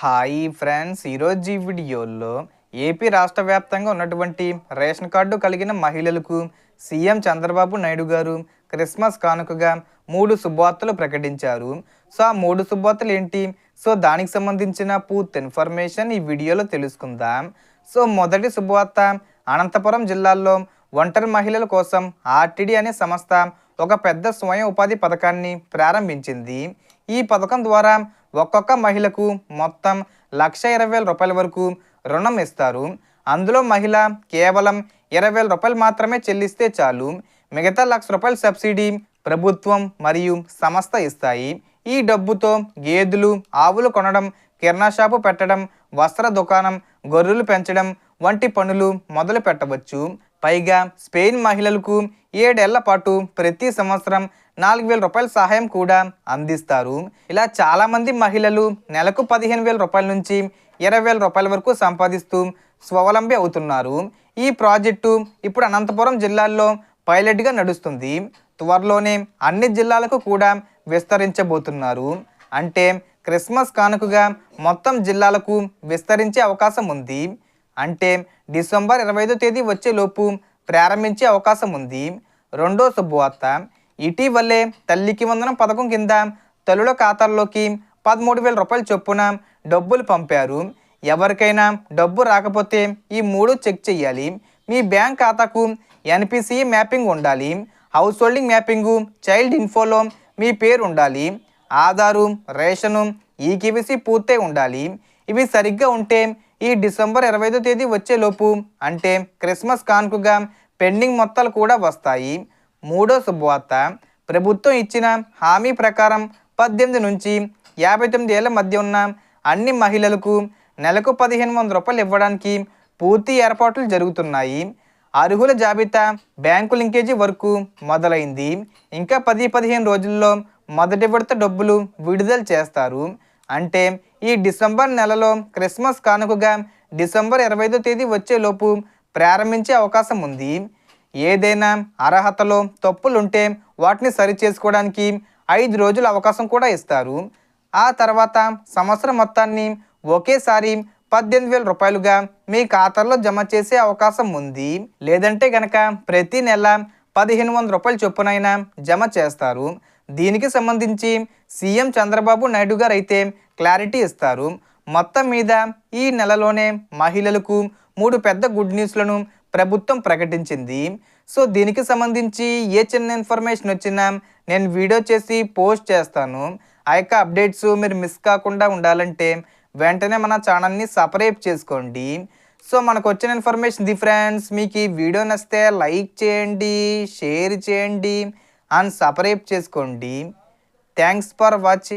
Hi friends ఈరోజు ఈ వీడియోలో ఏపీ రాష్ట్ర వ్యాప్తంగా ఉన్నటువంటి రేషన్ కార్డు కలిగిన మహిళలకు సీఎం చంద్రబాబు నాయుడు గారు క్రిస్మస్ కానుకగా మూడు శుభవార్తలు ప్రకటించారు. సో ఆ మూడు శుభవార్తలు ఏంటి? సో దానికి సంబంధించిన పూర్తి ఇన్ఫర్మేషన్ ఈ వీడియోలో తెలుసుకుందాం. సో మొదటి శుభవార్త అనంతపురం జిల్లాలో ఒంటరి మహిళల కోసం ఆర్టీడీ అనే సంస్థ ఒక పెద్ద స్వయం ఉపాధి పథకాన్ని ప్రారంభించింది. ఈ పథకం ద్వారా ఒక్కొక్క మహిళకు మొత్తం లక్ష ఇరవై వేల రూపాయల వరకు రుణం ఇస్తారు. అందులో మహిళ కేవలం ఇరవై వేల రూపాయలు మాత్రమే చెల్లిస్తే చాలు. మిగతా లక్ష రూపాయల సబ్సిడీ ప్రభుత్వం మరియు సంస్థ ఇస్తాయి. ఈ డబ్బుతో గేదెలు ఆవులు కొనడం కిరాణా షాపు పెట్టడం వస్త్ర దుకాణం గొర్రెలు పెంచడం వంటి పనులు మొదలు పెట్టవచ్చు. పైగా స్పెయిన్ మహిళలకు ఏడేళ్ళ పాటు ప్రతి సంవత్సరం నాలుగు వేల రూపాయల సహాయం కూడా అందిస్తారు. ఇలా చాలామంది మహిళలు నెలకు పదిహేను వేల రూపాయల నుంచి ఇరవై వేల రూపాయల వరకు సంపాదిస్తూ స్వావలంబి అవుతున్నారు. ఈ ప్రాజెక్టు ఇప్పుడు అనంతపురం జిల్లాల్లో పైలట్గా నడుస్తుంది. త్వరలోనే అన్ని జిల్లాలకు కూడా విస్తరించబోతున్నారు. అంటే క్రిస్మస్ కానుకగా మొత్తం జిల్లాలకు విస్తరించే అవకాశం ఉంది. అంటే డిసెంబర్ ఇరవై ఐదో తేదీ వచ్చేలోపు ప్రారంభించే అవకాశం ఉంది. రెండో శుభవార్త ఇటీవలే తల్లికి వందనం పథకం కింద తల్లుల ఖాతాల్లోకి పదమూడు వేల రూపాయల చొప్పున డబ్బులు పంపారు. ఎవరికైనా డబ్బు రాకపోతే ఈ మూడు చెక్ చేయాలి. మీ బ్యాంక్ ఖాతాకు ఎన్పిసి మ్యాపింగ్ ఉండాలి. హౌస్ హోల్డింగ్ మ్యాపింగు చైల్డ్ ఇన్ఫోలో మీ పేరు ఉండాలి. ఆధారు రేషను ఈకేవీసీ పూర్తయి ఉండాలి. ఇవి సరిగ్గా ఉంటే ఈ డిసెంబర్ ఇరవైదో తేదీ వచ్చేలోపు అంటే క్రిస్మస్ కానుకగా పెండింగ్ మొత్తాలు కూడా వస్తాయి. మూడో శుభవార్త. ప్రభుత్వం ఇచ్చిన హామీ ప్రకారం పద్దెనిమిది నుంచి యాభై తొమ్మిది ఏళ్ళ మధ్య ఉన్న అన్ని మహిళలకు నెలకు పదిహేను వందల రూపాయలు ఇవ్వడానికి పూర్తి ఏర్పాట్లు జరుగుతున్నాయి. అర్హుల జాబితా బ్యాంకు లింకేజీ వరకు మొదలైంది. ఇంకా పది పదిహేను రోజుల్లో మొదటి విడత డబ్బులు విడుదల చేస్తారు. అంటే ఈ డిసెంబర్ నెలలో క్రిస్మస్ కానుకగా డిసెంబర్ ఇరవై ఐదో తేదీ వచ్చేలోపు ప్రారంభించే అవకాశం ఉంది. ఏదైనా అర్హతలో తప్పులుంటే వాటిని సరి చేసుకోవడానికి ఐదు రోజుల అవకాశం కూడా ఇస్తారు. ఆ తర్వాత సంవత్సరం మొత్తాన్ని ఒకేసారి పద్దెనిమిది వేల రూపాయలుగా మీ ఖాతాలో జమ చేసే అవకాశం ఉంది. లేదంటే గనక ప్రతి నెల పదిహేను వందల రూపాయల చొప్పునైనా జమ చేస్తారు. దీనికి సంబంధించి సీఎం చంద్రబాబు నాయుడు గారు అయితే క్లారిటీ ఇస్తారు. మొత్తం మీద ఈ నెలలోనే మహిళలకు మూడు పెద్ద గుడ్ న్యూస్లను ప్రభుత్వం ప్రకటించింది. సో దీనికి సంబంధించి ఏ చిన్న ఇన్ఫర్మేషన్ వచ్చినా నేను వీడియో చేసి పోస్ట్ చేస్తాను. ఆ యొక్క అప్డేట్స్ మీరు మిస్ కాకుండా ఉండాలంటే వెంటనే మన ఛానల్ని సపరేట్ చేసుకోండి. సో మనకు వచ్చిన ఇన్ఫర్మేషన్ ది ఫ్రెండ్స్ మీకు ఈ వీడియో నచ్చితే లైక్ చేయండి షేర్ చేయండి. అండ్ సపరేట్ చేసుకోండి. Thanks for watching.